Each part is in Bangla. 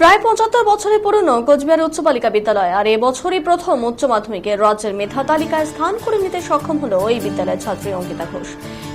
প্রায় পঁচাত্তর বছরের পুরনো কোচবিহার উচ্চ বালিকা বিদ্যালয় আর এবছরই প্রথম উচ্চ মাধ্যমিকে রাজ্যের মেধা তালিকায় স্থান করে নিতে সক্ষম হল এই বিদ্যালয়ের ছাত্রী অঙ্কিতা ঘোষ।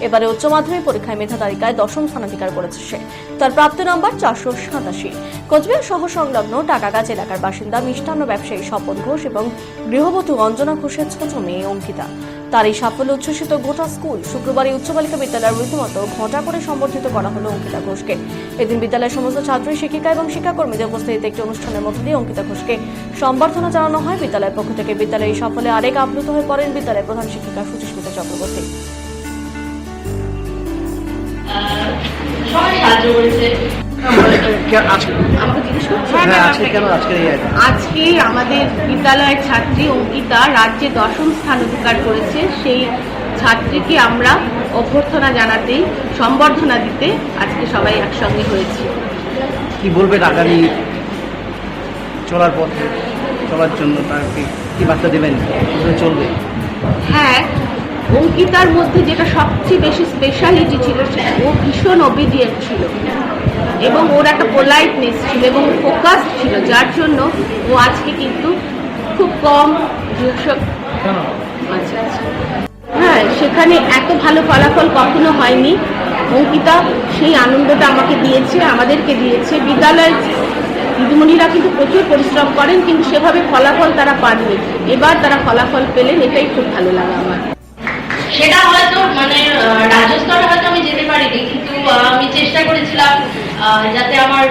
এবারে উচ্চ মাধ্যমিক পরীক্ষায় মেধা তালিকায় দশম স্থানাধিকার করেছে সে। তার প্রাপ্ত নম্বর চারশো সাতাশি। কোচবিহার শহর সংলগ্ন টাকাগাছ এলাকার বাসিন্দা, মিষ্টান্ন ব্যবসায়ী স্বপন ঘোষ এবং গৃহবধূ অঞ্জনা ঘোষের ছোট মেয়ে অঙ্কিতা। তার এই সাফল্য উচ্ছ্বসিত গোটা স্কুল শুক্রবার এই উচ্চ বালিকা বিদ্যালয়ের রীতিমতো ঘটা করে সম্বর্ধিত করা হলো অঙ্কিতা ঘোষকে। এদিন বিদ্যালয়ের সমস্ত ছাত্র শিক্ষিকা এবং শিক্ষাকর্মীদের উপস্থিতিতে একটি অনুষ্ঠানের মধ্য দিয়ে অঙ্কিতা ঘোষকে সম্বর্ধনা জানানো হয়। বিদ্যালয়ের পক্ষ থেকে বিদ্যালয়ের এই সাফল্যে আরেক আপ্লুত হয়ে পড়েন বিদ্যালয়ের প্রধান শিক্ষিকা সুচিস্মিতা চক্রবর্তী। সবাই সাহায্য করেছে। কে- আজকে করছে হ্যাঁ আজকে আমাদের বিদ্যালয়ের ছাত্রী অঙ্কিতা রাজ্যে দশম স্থান অধিকার করেছে। সেই ছাত্রীকে আমরা অভ্যর্থনা জানাতেই সম্বর্ধনা দিতে আজকে সবাই একসঙ্গে হয়েছি। কি বলবেন আগামী চলার পথে চলার জন্য তাকে কি বার্তা দেবেন? চলবে? হ্যাঁ অঙ্কিতার মধ্যে যেটা সবচেয়ে বেশি স্পেশালিটি ছিল ও ভীষণ অবিডিয়েন্ট ছিল। এবং ওর একটা পোলাইটনেস ছিল এবং ফোকাস ছিল যার জন্য ও আজকে কিন্তু খুব কম আচ্ছা আচ্ছা। হ্যাঁ সেখানে এত ভালো ফলাফল কখনো হয়নি। অঙ্কিতা সেই আনন্দটা আমাকে দিয়েছে আমাদেরকে দিয়েছে। বিদ্যালয়ের দিদিমণিরা কিন্তু প্রচুর পরিশ্রম করেন কিন্তু সেভাবে ফলাফল তারা পাননি। এবার তারা ফলাফল পেলেন এটাই খুব ভালো লাগে আমার। যাতে আমার